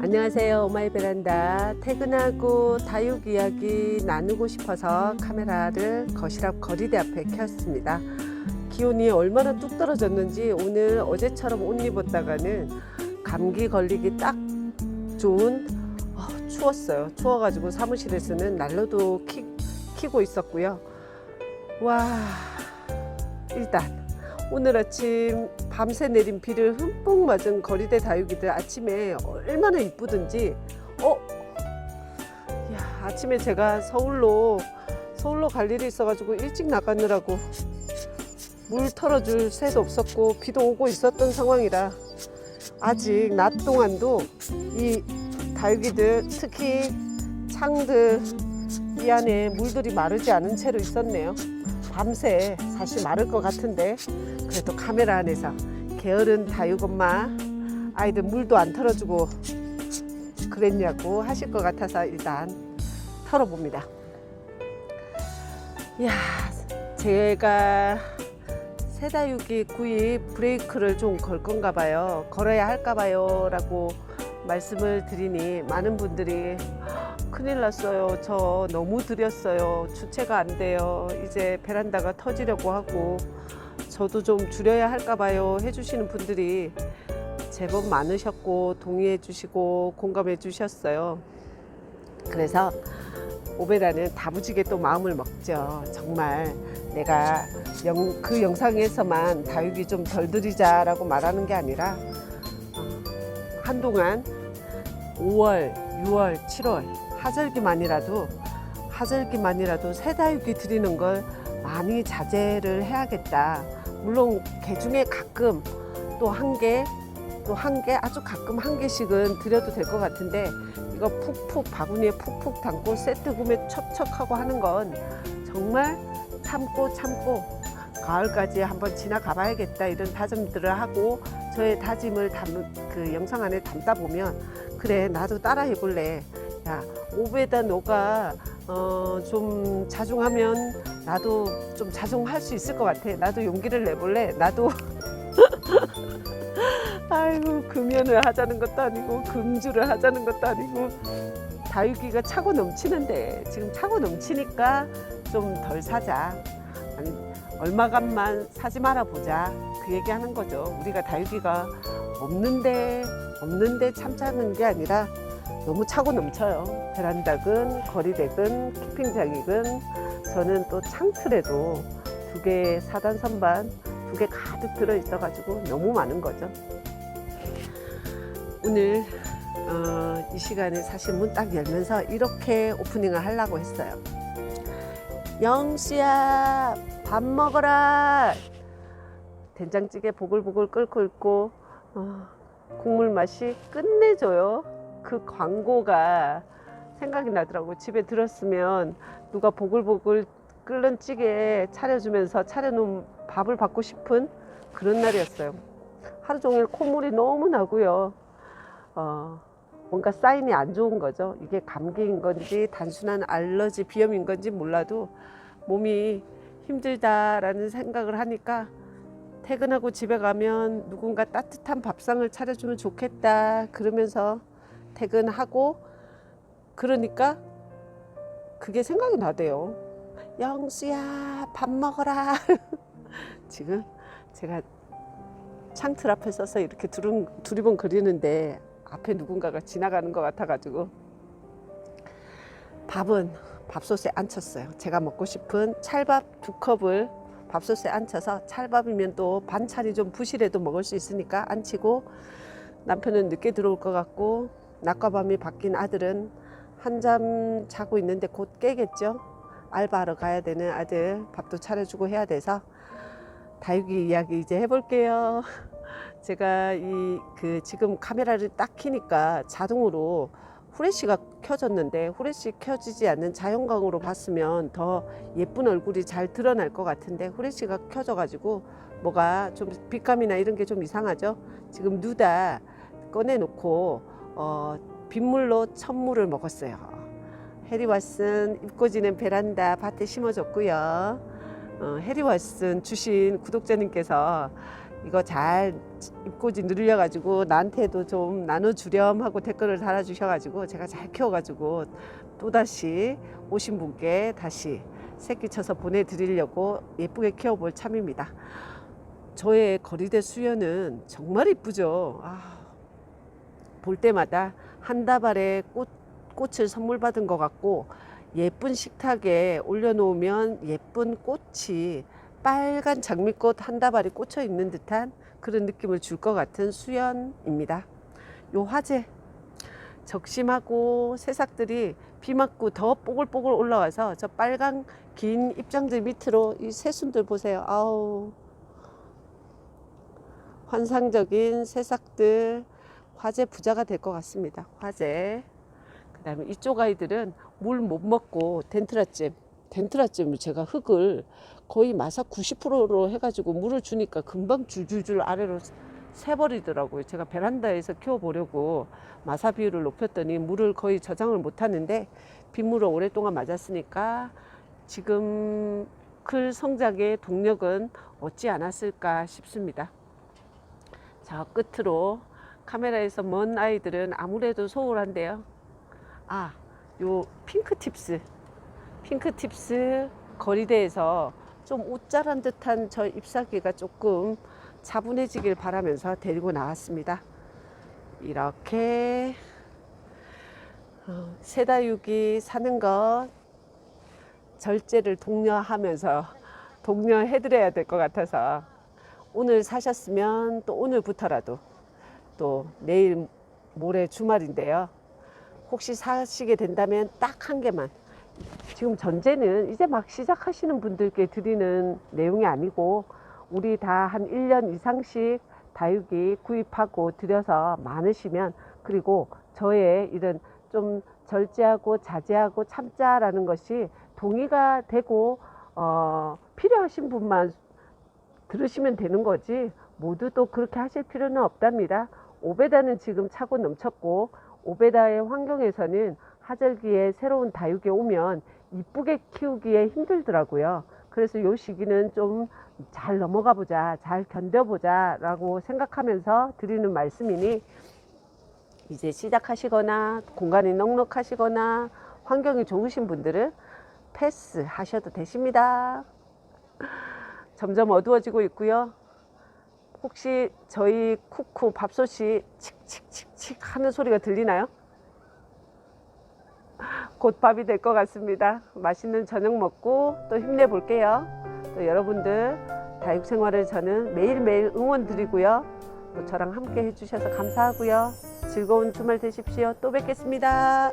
안녕하세요. 오마이 베란다. 퇴근하고 다육 이야기 나누고 싶어서 카메라를 거실 앞 거리대 앞에 켰습니다. 기온이 얼마나 뚝 떨어졌는지 오늘 어제처럼 옷 입었다가는 감기 걸리기 딱 좋은 어, 추웠어요. 추워가지고 사무실에서는 난로도 키, 키고 있었고요. 와 일단 오늘 아침 밤새 내린 비를 흠뻑 맞은 거리대 다육이들 아침에 얼마나 이쁘든지 어? 야, 아침에 제가 서울로 서울로 갈 일이 있어가지고 일찍 나가느라고 물 털어줄 새도 없었고 비도 오고 있었던 상황이라 아직 낮 동안도 이 다육이들 특히 창들 이 안에 물들이 마르지 않은 채로 있었네요. 밤새 사실 마를 것 같은데 그래도 카메라 안에서 게으른 다육 엄마 아이들 물도 안 털어주고 그랬냐고 하실 것 같아서 일단 털어봅니다. 이야, 제가 새다육이 구입 브레이크를 좀 걸 건가 봐요. 걸어야 할까 봐요. 라고 말씀을 드리니 많은 분들이 큰일 났어요. 저 너무 드렸어요. 주체가 안 돼요. 이제 베란다가 터지려고 하고 저도 좀 줄여야 할까 봐요. 해주시는 분들이 제법 많으셨고 동의해 주시고 공감해 주셨어요. 그래서 오베라는 다부지게 또 마음을 먹죠. 정말 내가 영, 그 영상에서만 다육이 좀 덜 들이자라고 말하는 게 아니라 한동안 5월, 6월, 7월 하절기만이라도 하절기만이라도 새 다육이 드리는 걸 많이 자제를 해야겠다. 물론 개 중에 가끔 또 한 개, 또 한 개, 아주 가끔 한 개씩은 드려도 될 것 같은데 이거 푹푹 바구니에 푹푹 담고 세트 구매 척척하고 하는 건 정말 참고 참고 가을까지 한번 지나가 봐야겠다 이런 다짐들을 하고 저의 다짐을 담, 그 영상 안에 담다 보면 그래 나도 따라 해볼래. 야 오베다 너가 어, 좀 자중하면 나도 좀 자중할 수 있을 것 같아. 나도 용기를 내볼래? 나도. 아이고 금연을 하자는 것도 아니고 금주를 하자는 것도 아니고. 다육이가 차고 넘치는데 지금 차고 넘치니까 좀 덜 사자. 아니 얼마간만 사지 말아 보자. 그 얘기하는 거죠. 우리가 다육이가 없는데 없는데 참자는 게 아니라 너무 차고 넘쳐요 베란다근 거리대근 키핑장이근 저는 또 창틀에도 두 개 사단 선반 두 개 가득 들어 있어 가지고 너무 많은 거죠 오늘 어, 이 시간에 사실 문 딱 열면서 이렇게 오프닝을 하려고 했어요. 영수야 밥 먹어라. 된장찌개 보글보글 끓고 있고 어, 국물 맛이 끝내줘요. 그 광고가 생각이 나더라고. 집에 들었으면 누가 보글보글 끓는 찌개 차려주면서 차려놓은 밥을 받고 싶은 그런 날이었어요. 하루 종일 콧물이 너무 나고요. 어, 뭔가 사인이 안 좋은 거죠. 이게 감기인 건지 단순한 알러지 비염인 건지 몰라도 몸이 힘들다라는 생각을 하니까 퇴근하고 집에 가면 누군가 따뜻한 밥상을 차려주면 좋겠다 그러면서 퇴근하고 그러니까 그게 생각이 나대요. 영수야 밥 먹어라. 지금 제가 창틀 앞에 서서 이렇게 두름, 두리번 그리는데 앞에 누군가가 지나가는 것 같아가지고 밥은 밥솥에 앉혔어요. 제가 먹고 싶은 찰밥 두 컵을 밥솥에 앉혀서 찰밥이면 또 반찬이 좀 부실해도 먹을 수 있으니까 앉히고 남편은 늦게 들어올 것 같고 낮과 밤이 바뀐 아들은 한잠 자고 있는데 곧 깨겠죠. 알바하러 가야 되는 아들 밥도 차려주고 해야 돼서 다육이 이야기 이제 해볼게요. 제가 이 그 지금 카메라를 딱 키니까 자동으로 후레쉬가 켜졌는데 후레쉬 켜지지 않는 자연광으로 봤으면 더 예쁜 얼굴이 잘 드러날 것 같은데 후레쉬가 켜져 가지고 뭐가 좀 빛감이나 이런 게 좀 이상하죠 지금 누다 꺼내 놓고 어 빗물로 첫물을 먹었어요 해리 왓슨 입고 지는 베란다 밭에 심어줬고요 어, 해리 왓슨 주신 구독자님께서 이거 잘 입고지 늘려가지고 나한테도 좀 나눠주렴 하고 댓글을 달아주셔가지고 제가 잘 키워가지고 또다시 오신 분께 다시 새끼 쳐서 보내드리려고 예쁘게 키워볼 참입니다. 저의 거리대 수연은 정말 이쁘죠. 아, 볼 때마다 한 다발의 꽃, 꽃을 선물 받은 것 같고 예쁜 식탁에 올려놓으면 예쁜 꽃이 빨간 장미꽃 한 다발이 꽂혀 있는 듯한 그런 느낌을 줄 것 같은 수연입니다. 요 화재 적심하고 새싹들이 비 맞고 더 뽀글뽀글 올라와서 저 빨간 긴 입장들 밑으로 이 새순들 보세요. 아우 환상적인 새싹들 화재 부자가 될 것 같습니다. 화재. 그 다음에 이쪽 아이들은 물 못 먹고 덴트라잼, 덴트라잼을 제가 흙을 거의 마사 90%로 해가지고 물을 주니까 금방 줄줄줄 아래로 새버리더라고요. 제가 베란다에서 키워보려고 마사 비율을 높였더니 물을 거의 저장을 못 하는데 빗물을 오랫동안 맞았으니까 지금 클 성장의 동력은 얻지 않았을까 싶습니다. 저 끝으로 카메라에서 먼 아이들은 아무래도 소홀한데요. 아, 요 핑크 팁스. 핑크 팁스 거리대에서 좀 옷자란 듯한 저 잎사귀가 조금 차분해지길 바라면서 데리고 나왔습니다. 이렇게 어, 세다육이 사는 것 절제를 독려하면서 독려해드려야 될 것 같아서 오늘 사셨으면 또 오늘부터라도 또 내일 모레 주말인데요. 혹시 사시게 된다면 딱 한 개만. 지금 전제는 이제 막 시작하시는 분들께 드리는 내용이 아니고 우리 다 한 1년 이상씩 다육이 구입하고 들여서 많으시면 그리고 저의 이런 좀 절제하고 자제하고 참자라는 것이 동의가 되고 어, 필요하신 분만 들으시면 되는 거지 모두 또 그렇게 하실 필요는 없답니다. 오베다는 지금 차고 넘쳤고 오베다의 환경에서는 하절기에 새로운 다육이 오면 이쁘게 키우기에 힘들더라고요. 그래서 요 시기는 좀 잘 넘어가 보자, 잘 견뎌보자 라고 생각하면서 드리는 말씀이니 이제 시작하시거나 공간이 넉넉하시거나 환경이 좋으신 분들은 패스 하셔도 되십니다. 점점 어두워지고 있고요. 혹시 저희 쿠쿠 밥솥이 칙칙칙칙 하는 소리가 들리나요? 곧 밥이 될 것 같습니다. 맛있는 저녁 먹고 또 힘내볼게요. 또 여러분들 다육 생활을 저는 매일매일 응원 드리고요. 또 저랑 함께 해주셔서 감사하고요. 즐거운 주말 되십시오. 또 뵙겠습니다.